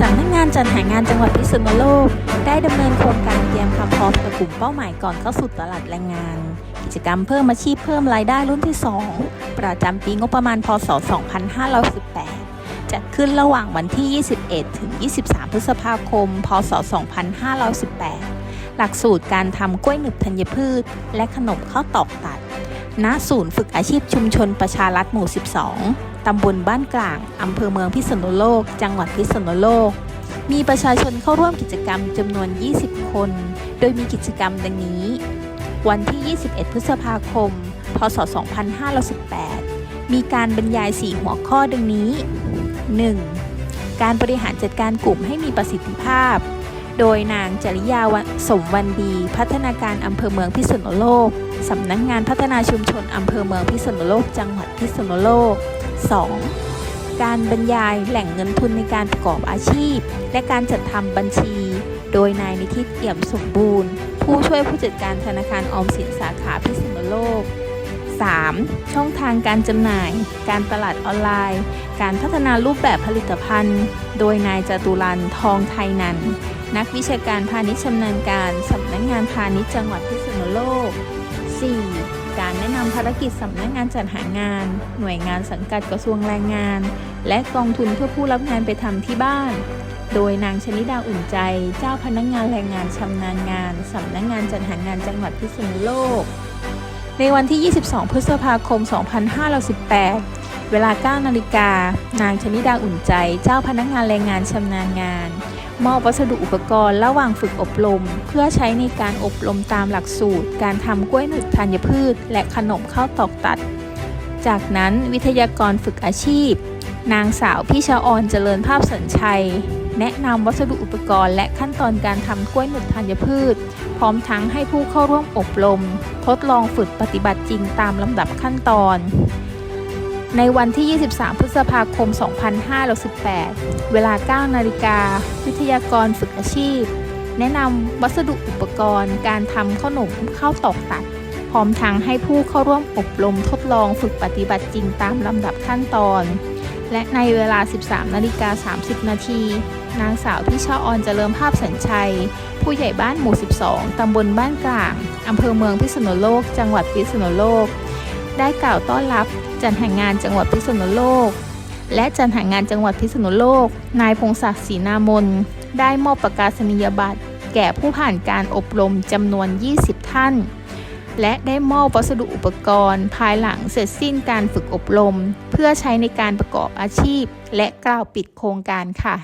สำนักงานจัดหางานจังหวัดพิษณุโลก ได้ดำเนินโครงการเตรียมความพร้อมกับกลุ่มเป้าหมายก่อนเข้าสู่ตลาดแรงงาน กิจกรรมเพิ่มอาชีพเพิ่มรายได้รุ่นที่ 2 ประจำปีงบประมาณพศ 2518 จัดขึ้นระหว่างวันที่ 21 ถึง 23 พฤษภาคม พศ 2518 หลักสูตรการทำกล้วยหนึบธัญพืช และขนมข้าวตอกตัด ณ ศูนย์ฝึกอาชีพชุมชนประชารัฐหมู่ 12 ตำบลบ้านกลางอำเภอเมืองพิษณุโลก จังหวัดพิษณุโลก มีประชาชนเข้าร่วมกิจกรรมจำนวน 20 คน โดยมีกิจกรรมดังนี้ วันที่ 21 พฤษภาคม พศ 2518 มีการบรรยาย 4 หัวข้อดังนี้ 1. การบริหารจัดการกลุ่มให้มีประสิทธิภาพ โดยนางจริยาสมวันดี พัฒนาการอำเภอเมืองพิษณุโลกสำนักงานพัฒนาชุมชนอำเภอเมืองพิษณุโลก จังหวัดพิษณุโลก 2. การบรรยายแหล่งเงินทุนในการประกอบอาชีพ และการจัดทำบัญชี โดยนายนิติเอี่ยมสมบูรณ์ ผู้ช่วยผู้จัดการธนาคารออมสินสาขาพิษณุโลก 3. ช่องทางการจำหน่าย การตลาดออนไลน์ การพัฒนารูปแบบผลิตภัณฑ์ โดยนายจตุรันทองไทยนัน นักวิชาการพาณิชย์ชำนาญการสำนักงานพาณิชย์จังหวัดพิษณุโลก 4. การแนะนำภารกิจสำนักงานจัดหางาน หน่วยงานสังกัดกระทรวงแรงงาน และกองทุนเพื่อผู้รับงานไปทำที่บ้าน โดยนางชนิดาอุ่นใจ เจ้าพนักงานแรงงานชำนาญงานสำนักงานจัดหางานจังหวัดพิษณุโลก ในวันที่ 22 พฤษภาคม 2518 เวลา 9 นาฬิกา นางชนิดาอุ่นใจ เจ้าพนักงานแรงงานชำนาญงาน มอบวัสดุอุปกรณ์ระหว่างฝึกอบรม เพื่อใช้ในการอบรมตามหลักสูตร การทำกล้วยหนึบธัญพืช และขนมข้าวตอกตัด จากนั้นวิทยากรฝึกอาชีพ นางสาวพิชาออนเจริญภาพสัญชัย แนะนำวัสดุอุปกรณ์ และขั้นตอนการทำกล้วยหนึบธัญพืช พร้อมทั้งให้ผู้เข้าร่วมอบรม ทดลองฝึกปฏิบัติจริงตามลำดับขั้นตอน ในวันที่ 23 พฤษภาคม 2518 เวลา 9 นาฬิกา วิทยากรฝึกอาชีพ แนะนำวัสดุอุปกรณ์ การทำขนมข้าวตอกตัด พร้อมทั้งให้ผู้เข้าร่วมอบรมทดลองฝึกปฏิบัติจริงตามลำดับขั้นตอน และในเวลา 13 นาฬิกา 30 นาที นางสาวพิชาออนเจริญภาพสัญชัย ผู้ใหญ่บ้านหมู่ 12 ตำบลบ้านกลาง อำเภอเมืองพิษณุโลก จังหวัดพิษณุโลก ได้กล่าวต้อนรับจัดหางานจังหวัดพิษณุโลก และจัดหางานจังหวัดพิษณุโลก นายพงศักดิ์ศรีนามนได้มอบประกาศนียบัตร แก่ผู้ผ่านการอบรมจำนวน 20 ท่าน และได้มอบวัสดุอุปกรณ์ ภายหลังเสร็จสิ้นการฝึกอบรม เพื่อใช้ในการประกอบอาชีพ และกล่าวปิดโครงการค่ะ